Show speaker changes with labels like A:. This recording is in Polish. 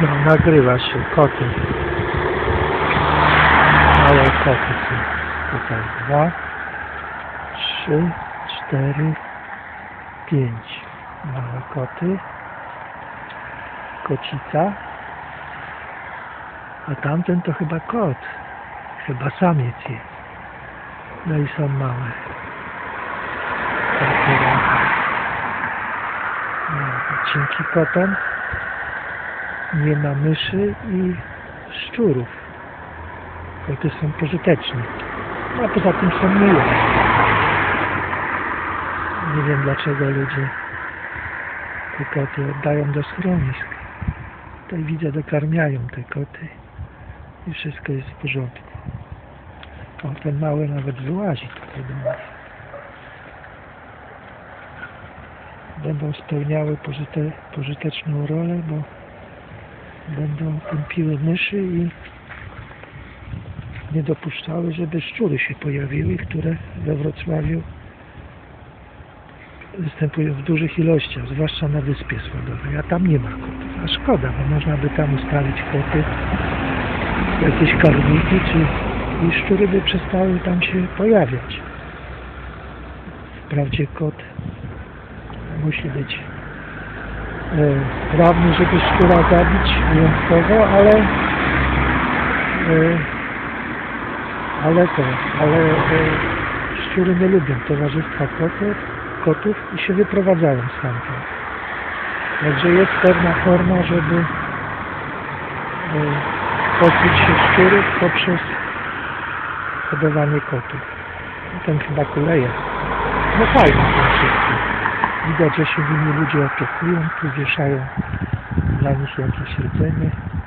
A: Nagrywa się koty. Małe koty są tutaj. Dwa, trzy, cztery, pięć. Małe koty. Kocica. A tamten to chyba kot. Chyba samiec jest. No i są małe. Takie. No, kotom nie ma myszy i szczurów. Koty są pożyteczne. A poza tym są miłe. Nie wiem dlaczego ludzie te koty oddają do schronisk. Tutaj widzę, dokarmiają te koty i wszystko jest w porządku. O, ten mały nawet wyłazi tutaj do nas. Będą spełniały pożyte, pożyteczną rolę, bo będą tępiły myszy i nie dopuszczały, żeby szczury się pojawiły, które we Wrocławiu występują w dużych ilościach, zwłaszcza na Wyspie Sładowej, a tam nie ma kotów. A szkoda, bo można by tam ustawić koty, jakieś karniki, czy i szczury by przestały tam się pojawiać. Wprawdzie kot musi być e, prawny, żeby szczura zabić wyjątkowo, ale e, ale to, ale e, szczury nie lubią towarzystwa kotów, kotów i się wyprowadzają stamtąd. Także jest pewna forma, żeby e, pozbyć się szczurów poprzez hodowanie kotów. No, Ten chyba kuleje. No fajne to wszystko. Widać, że się nimi ludzie opiekują, tu wieszają dla nich jakieś jedzenie.